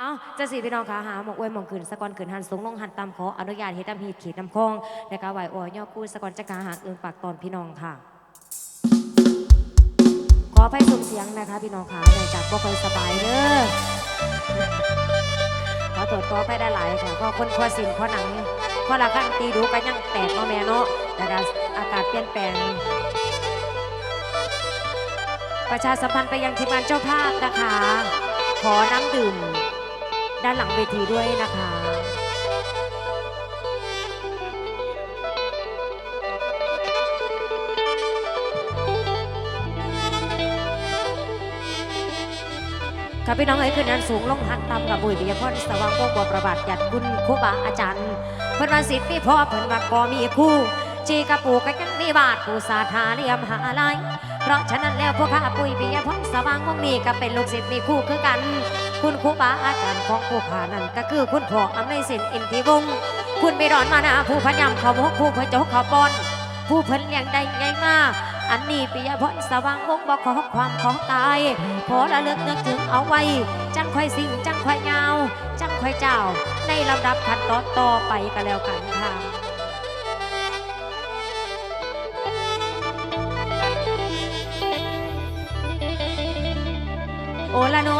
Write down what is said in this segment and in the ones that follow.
เอาจะสีพี่น้องขาหาหมกอวยหมองขืนสะกอนขืนหันสูงลงหันตามขออนุญาตเฮตามหีดขีดน้ำคองและก็ไหวอวยย่อกู้สะกอนจะขาหาเอิงปากตอนพี่น้องค่ะ ขอไปสุ่มเสียงนะคะพี่น้องขาเนื่องจากบ่ค่อยสบายเด้อขอตรวจขอไปได้หลายค่ะเพราะคนครัวสินครัวหนังครัวละข้างตีดูกันยังแตกเนาะแม่เนาะแต่ก็อากาศเปลี่ยนแปลงประชาสัมพันธ์ไปยังทีมงานเจ้าภาพนะคะ ขอน้ำดื่ม ด้านหลังเวทีด้วยนะคะค่ะพี่น้องเอ้ยคืนนั้นสูงลงหันต่ำกับบุยปิยพรสว่างวงบัวประบาดหยัดคุณครูบาอาจารย์เพิ่นว่าสิทธิ์มีพ่อเพิ่นว่าก็มีคู่จีกระปูกก็ยังมีบาทผู้สาธาเรียมหาลายเพราะฉะนั้นแล้วพวกข้าปุยปิยพรสว่างวงนี้ก็เป็นลูกศิษย์มีคู่คือกัน คุณครูบาอาจารย์ของผู้ขานั่นก็คือคุณพ่ออำนวยสินอินทิวงศ์คุณบิดอนมานาผู้พยำเขามกผู้พระเจกเขาปอน ผู้เพิ่นเลี้ยงได้ไงมา อันนี้ปิยพรสว่างวงบอกขอความของกายขอระลึกนึกถึงเอาไว้ จังค่อยสิ่งจังค่อยยาว จังค่อยเจ้า ในลำดับขั้นตอนต่อไปก็แล้วกันค่ะโอละโน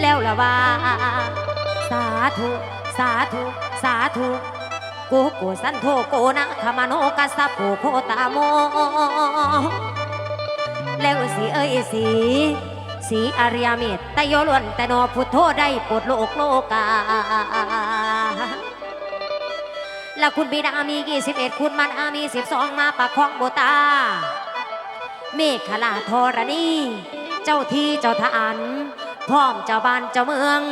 แล้วละว่า สาธุ สาธุ สาธุกูกูสันโทโกนะขมาโนกัสสะโปโคตาโม แล้วสีเอ้ยสี สีอาริยเมตตโยล้วนแต่นอพุทโธได้ปรดโลกโลกา และคุณบิดามี 21 คุณมันอามี 12 มาประคองโบตา เมฆลาธรณี เจ้าที่เจ้าทานพร้อมเจ้าบ้านเจ้าเมือง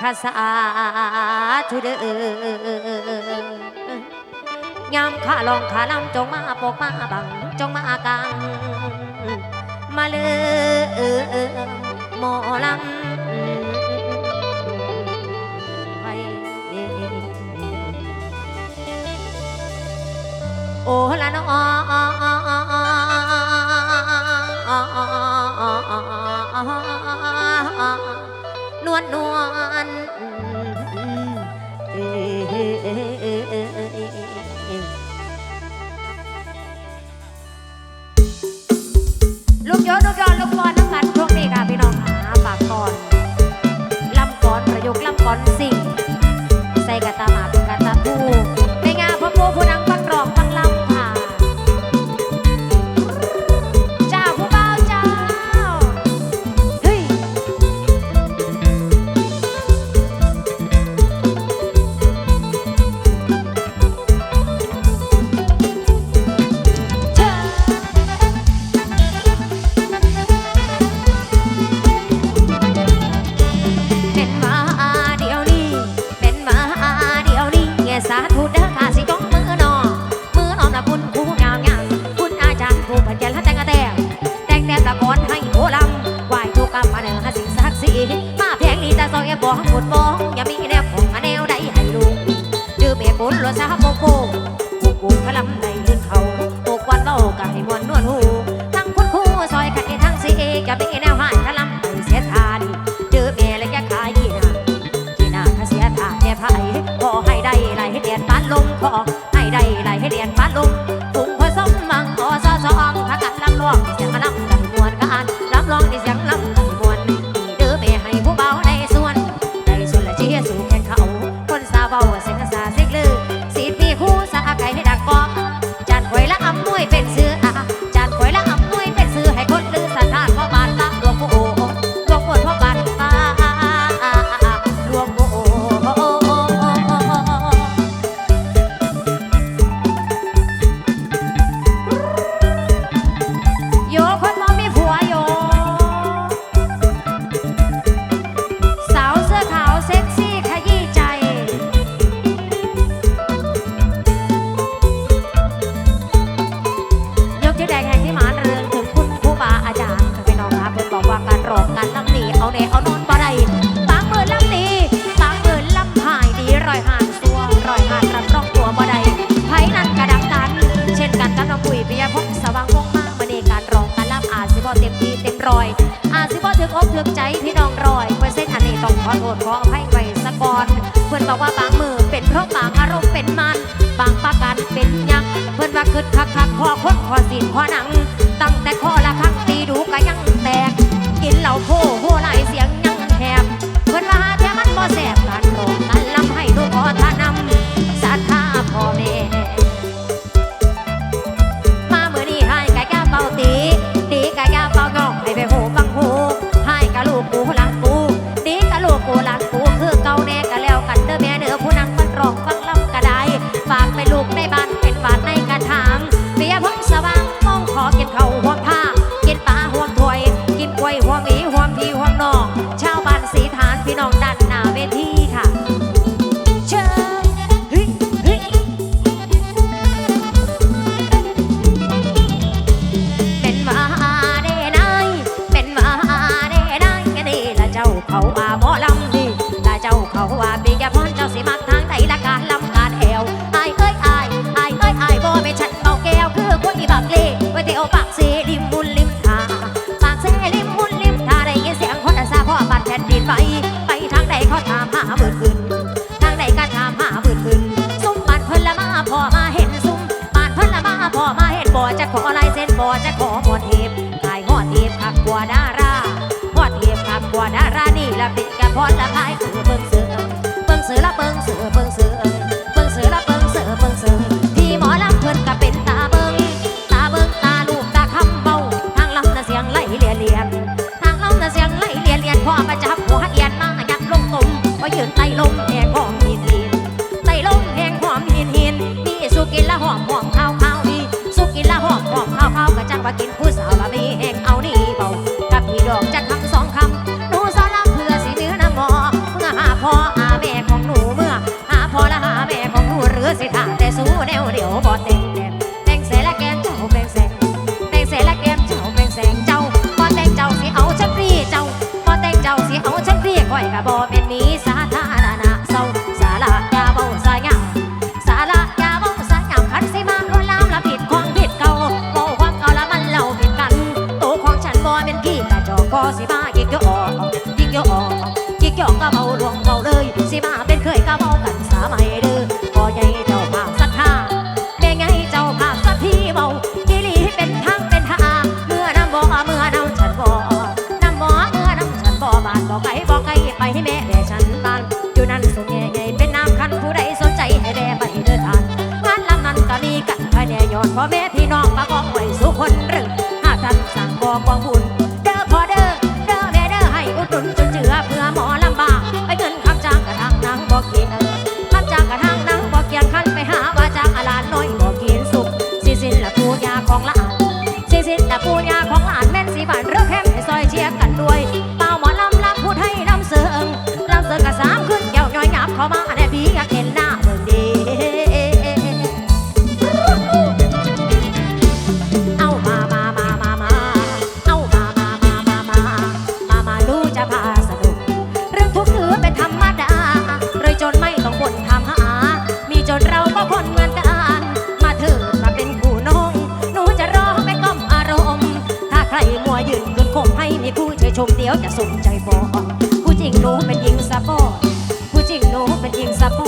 ข้าสาธุเด้อยามข้าลองข้าลำจงมาปกมาบัง จงมากางมาเลยหมอลำ โอ้ละน้อนวลนวล ถึกใจพี่น้องรอยเปอร์เส้นต์อันนี้ต้องขอโทษขออภัยไว้สะก่อนเพื่อนบอกว่าบางมือเป็นเพราะบางอารมณ์เป็นมัน บางประกันเป็นยังเพื่อนว่าคึดคักคักขอคนขอสินขอหนัง how I หรือสิท่าแต่สู้แนวเดียวบ่เต็งแบ่งเสละแกมเจ้าแดงแสงแดงเสละแกมเจ้าแดงแสงเจ้าบ่แต่งเจ้าสิเอาฉันรีเจ้าบ่แต่งเจ้าสิเอาฉันรีคอยกะบ่เป็นนี้สา ปอร์ผู้จริงโนูเป็นหญิงสปอร์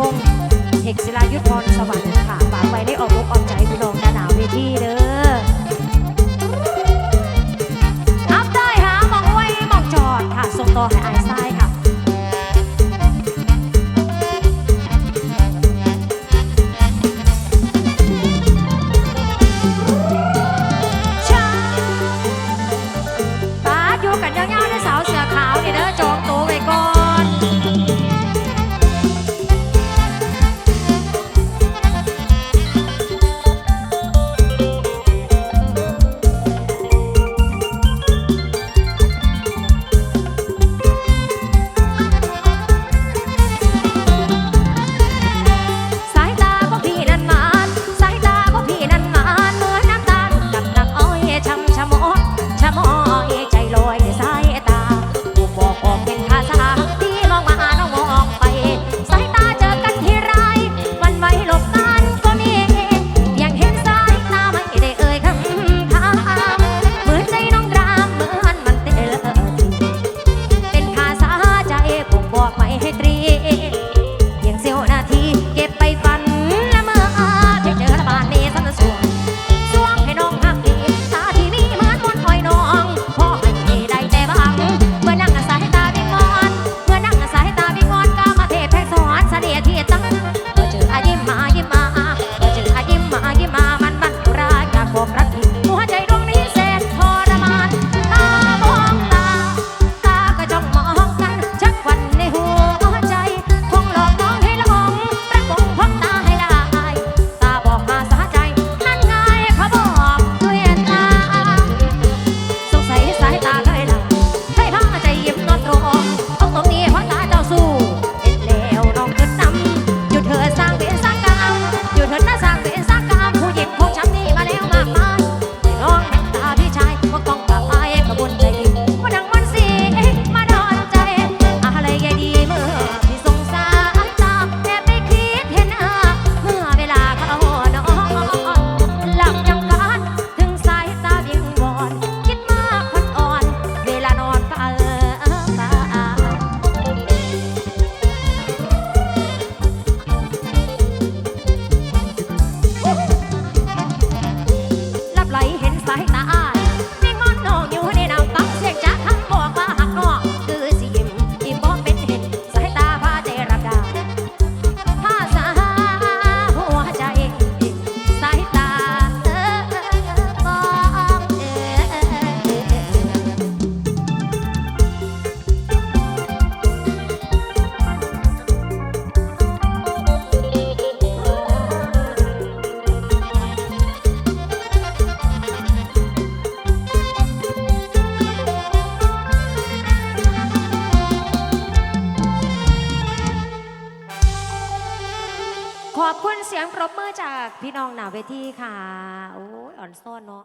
วงศ์เอกศิลายุทธพรสวัสดี ทีค่ะ โอ้ยอ่อนซ่อนเนาะ